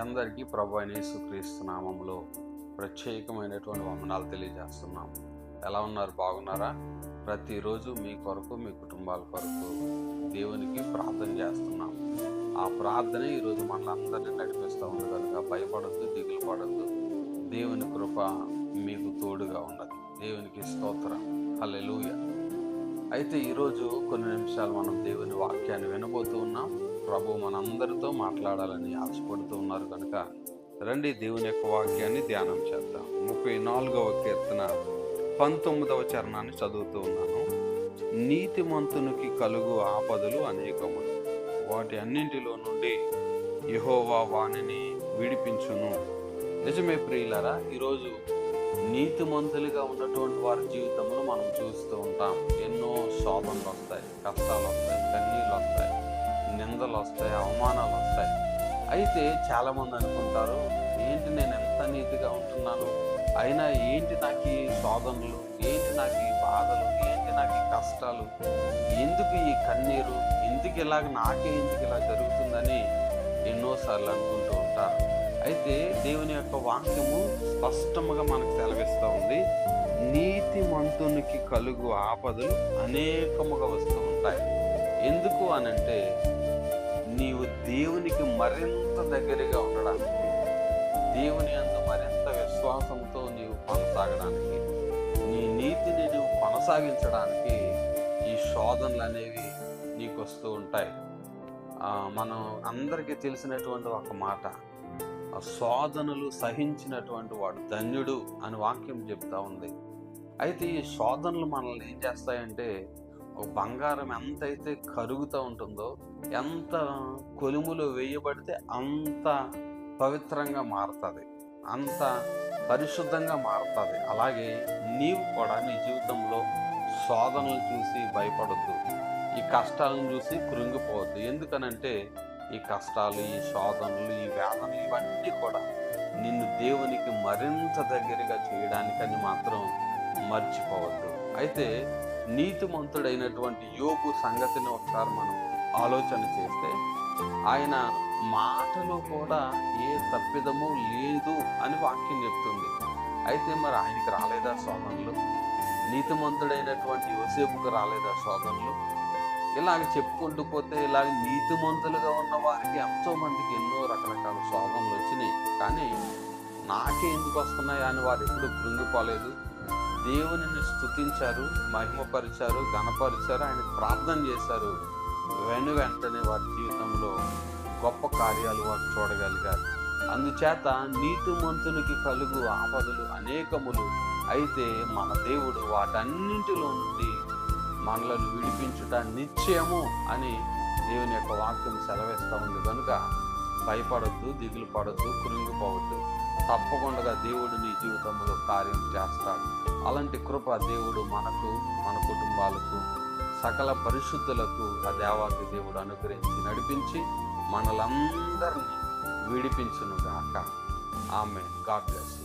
అందరికీ ప్రభు అయిన నామంలో ప్రత్యేకమైనటువంటి వందనాలు తెలియజేస్తున్నాం ఎలా ఉన్నారు? బాగున్నారా? ప్రతిరోజు మీ కొరకు మీ కుటుంబాల కొరకు దేవునికి ప్రార్థన చేస్తున్నాం ఆ ప్రార్థన ఈరోజు మనలందరినీ నడిపిస్తూ ఉంది కనుక భయపడద్దు దిగులు పడద్దు. దేవుని కృప మీకు తోడుగా ఉన్నది. దేవునికి స్తోత్రం. హల్లెలూయా. అయితే ఈరోజు కొన్ని నిమిషాలు మనం దేవుని వాక్యాన్ని వినబోతూ ఉన్నాం. ప్రభు మనందరితో మాట్లాడాలని ఆశపడుతూ ఉన్నారు కనుక రండి దేవుని యొక్క వాక్యాన్ని ధ్యానం చేద్దాం. ముప్పై నాలుగవ కీర్తన పంతొమ్మిదవ చరణాన్ని చదువుతూ ఉన్నాను. నీతిమంతునికి కలుగు ఆపదలు అనేకములు. వాటి అన్నింటిలో నుండి యహోవా వాణిని విడిపించును. నిజమే ప్రియులరా ఈరోజు నీతిమంతులుగా ఉన్నటువంటి వారి జీవితంలో మనం చూస్తూ ఉంటాం. ఎన్నో శోభనలు వస్తాయి కష్టాలు వస్తాయి కన్నీళ్ళు వస్తాయి. నిందలు వస్తాయి అవమానాలు వస్తాయి అయితే చాలామంది అనుకుంటారు ఏంటి నేను ఎంత నీతిగా ఉంటున్నాను? అయినా ఏంటి నాకు ఈ శోధనలు? ఏంటి నాకు ఈ బాధలు? ఏంటి నాకు ఈ కష్టాలు? ఎందుకు ఈ కన్నీరు? ఎందుకు ఇలాగ నాకే ఎందుకు ఇలా జరుగుతుందని ఎన్నోసార్లు అనుకుంటూ ఉంటారు. అయితే దేవుని యొక్క వాక్యము స్పష్టముగా మనకు సెలవిస్తూ ఉంది నీతిమంతునికి కలుగు ఆపదలు అనేకముగా వస్తూ ఉంటాయి. ఎందుకు అనంటే నీవు దేవునికి మరింత దగ్గరగా ఉండడానికి దేవుని అందు మరింత విశ్వాసంతో నీవు కొనసాగడానికి నీ నీతిని నువ్వు కొనసాగించడానికి ఈ శోధనలు అనేవి నీకు వస్తూ ఉంటాయి. మనం అందరికీ తెలిసినటువంటి ఒక మాట ఆ శోధనలు సహించినటువంటి వాడు ధన్యుడు అని వాక్యం చెప్తా ఉంది. అయితే ఈ శోధనలు మనల్ని ఏం చేస్తాయంటే బంగారం ఎంతైతే కరుగుతూ ఉంటుందో ఎంత కొలుములో వేయబడితే అంత పవిత్రంగా మారుతుంది. అంత పరిశుద్ధంగా మారుతుంది. అలాగే నీవు కూడా నీ జీవితంలో శోధనలు చూసి భయపడద్దు. ఈ కష్టాలను చూసి కృంగిపోవద్దు. ఎందుకనంటే ఈ కష్టాలు ఈ శోధనలు ఈ వేదనలు ఇవన్నీ కూడా నిన్ను దేవునికి మరింత దగ్గరగా చేయడానికని మాత్రం మర్చిపోవద్దు. అయితే నీతిమంతుడైనటువంటి యోగు సంగతిని ఒకసారి మనం ఆలోచన చేస్తే ఆయన మాటలో కూడా ఏ తప్పిదము లేదు అని వాక్యం చెప్తుంది. అయితే మరి ఆయనకి రాలేదా శోధనలు? నీతిమంతుడైనటువంటి యోసేపుకు రాలేదా శోధనలు? ఇలాగ చెప్పుకుంటూ పోతే ఇలాగ నీతిమంతులుగా ఉన్న వారికి ఎంతో మందికి ఎన్నో రకరకాల శోధనలు వచ్చినాయి. కానీ నాకే ఎందుకు వస్తున్నాయి అని వారు ఎప్పుడు కృంగిపోలేదు. దేవునిని స్తుతించారు మహిమపరిచారు ఘనపరిచారు ఆయన ప్రార్థన చేశారు. వెను వెంటనే వారి జీవితంలో గొప్ప కార్యాలు వారు చూడగలిగారు. అందుచేత నీతిమంతునికి కలుగు ఆపదలు అనేకములు. అయితే మన దేవుడు వాటన్నింటిలో నుండి మనలను విడిపించుట నిశ్చయము అని దేవుని యొక్క వాక్యం సెలవిస్తూ ఉంది. కనుక భయపడద్దు దిగులు పడద్దు కృంగిపోవద్దు. తప్పకుండా దేవుడు నీ జీవితంలో కార్యం చేస్తాడు. అలాంటి కృప దేవుడు మనకు మన కుటుంబాలకు సకల పరిశుద్ధులకు ఆ దేవాది దేవుడు అనుగ్రహించి నడిపించి మనలందరినీ విడిపించును గాక ఆమె గాడ్ బ్లెస్